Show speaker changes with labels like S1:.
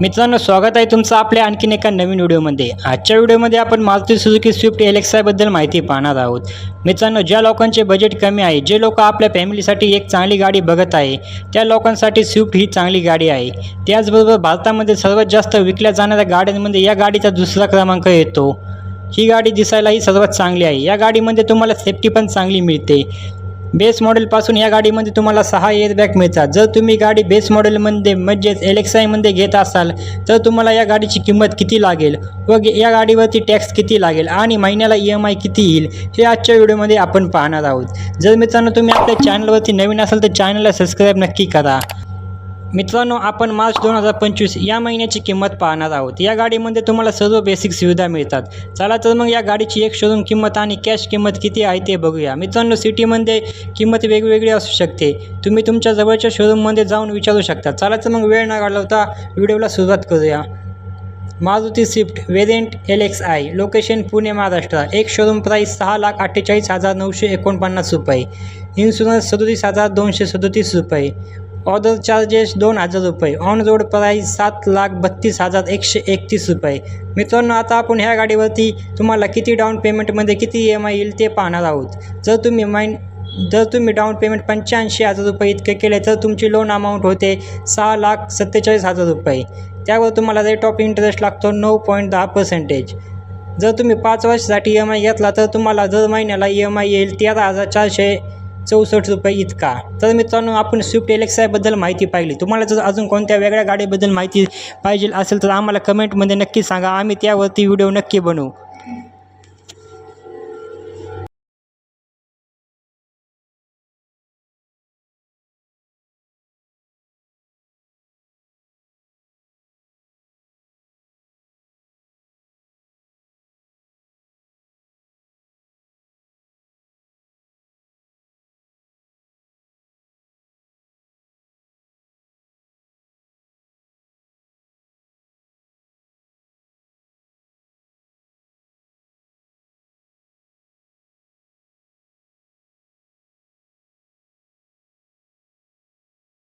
S1: मित्रांनो स्वागत आहे तुमचं आपल्या आणखीन एका नवीन व्हिडिओमध्ये. आजच्या व्हिडिओमध्ये आपण मारुती सुझुकी स्विफ्ट एलेक्साबद्दल माहिती पाहणार आहोत. मित्रांनो ज्या लोकांचे बजेट कमी आहे जे लोक आपल्या फॅमिलीसाठी एक चांगली गाडी बघत आहे त्या लोकांसाठी स्विफ्ट ही चांगली गाडी आहे. त्याचबरोबर भारतामध्ये सर्वात जास्त विकल्या जाणाऱ्या गाड्यांमध्ये या गाडीचा दुसरा क्रमांक येतो. ही गाडी दिसायलाही सर्वात चांगली आहे. या गाडीमध्ये तुम्हाला सेफ्टी पण चांगली मिळते. बेस मॉडेलपासून या गाडीमध्ये तुम्हाला सहा एअरबॅग मिळतात. जर तुम्ही गाडी बेस मॉडेलमध्ये म्हणजेच एलेक्साईमध्ये घेत असाल तर तुम्हाला या गाडीची किंमत किती लागेल? व या गाडीवरती टॅक्स किती लागेल? आणि महिन्याला ई एम आय किती येईल? हे आजच्या व्हिडिओमध्ये आपण पाहणार आहोत. जर मित्रांनो तुम्ही आपल्या चॅनलवरती नवीन असाल तर चॅनलला सबस्क्राईब नक्की करा. मित्रांनो आपण मार्च दोन हजार पंचवीस या महिन्याची किंमत पाहणार आहोत. या गाडीमध्ये तुम्हाला सर्व बेसिक सुविधा मिळतात. चला तर मग या गाडीची एक शोरूम किंमत आणि कॅश किंमत किती आहे ते बघूया. मित्रांनो सिटीमध्ये किंमत वेगवेगळी असू शकते. तुम्ही तुमच्या जवळच्या शोरूममध्ये जाऊन विचारू शकता. चला तर मग वेळ न घालवता व्हिडिओला सुरुवात करूया. Maruti Swift variant L X I location Pune Maharashtra. एक शोरूम प्राईस सहा लाख अठ्ठेचाळीस हजार नऊशे एकोणपन्नास रुपये. इन्शुरन्स सदोतीस हजार दोनशे सदोतीस रुपये. ऑर्डर चार्जेस दोन हजार रुपये. ऑन रोड प्राईस सात लाख बत्तीस हजार एकशे एकतीस रुपये. मित्रांनो आता आपण ह्या गाडीवरती तुम्हाला किती डाऊन पेमेंटमध्ये किती ई एम आय येईल ते पाहणार आहोत. जर तुम्ही माइन जर तुम्ही डाऊन पेमेंट पंच्याऐंशी हजार रुपये इतके केले तर तुमची लोन अमाऊंट होते सहा लाख सत्तेचाळीस हजार रुपये. त्यावर तुम्हाला रेट ऑफ इंटरेस्ट लागतो नऊ पॉईंट दहा पर्सेंटेज जर तुम्ही पाच वर्षासाठी ई एम आय घेतला तर तुम्हाला दर महिन्याला ई एम आय येईल तेरा हजार चारशे चौसष्ट रुपये इतका. तर मित्रांनो आपण स्विफ्ट एलेक्साबद्दल माहिती पाहिली. तुम्हाला जर अजून कोणत्या वेगळ्या गाडीबद्दल माहिती पाहिजे असेल तर आम्हाला कमेंटमध्ये नक्की सांगा. आम्ही त्यावरती व्हिडिओ नक्की बनवू.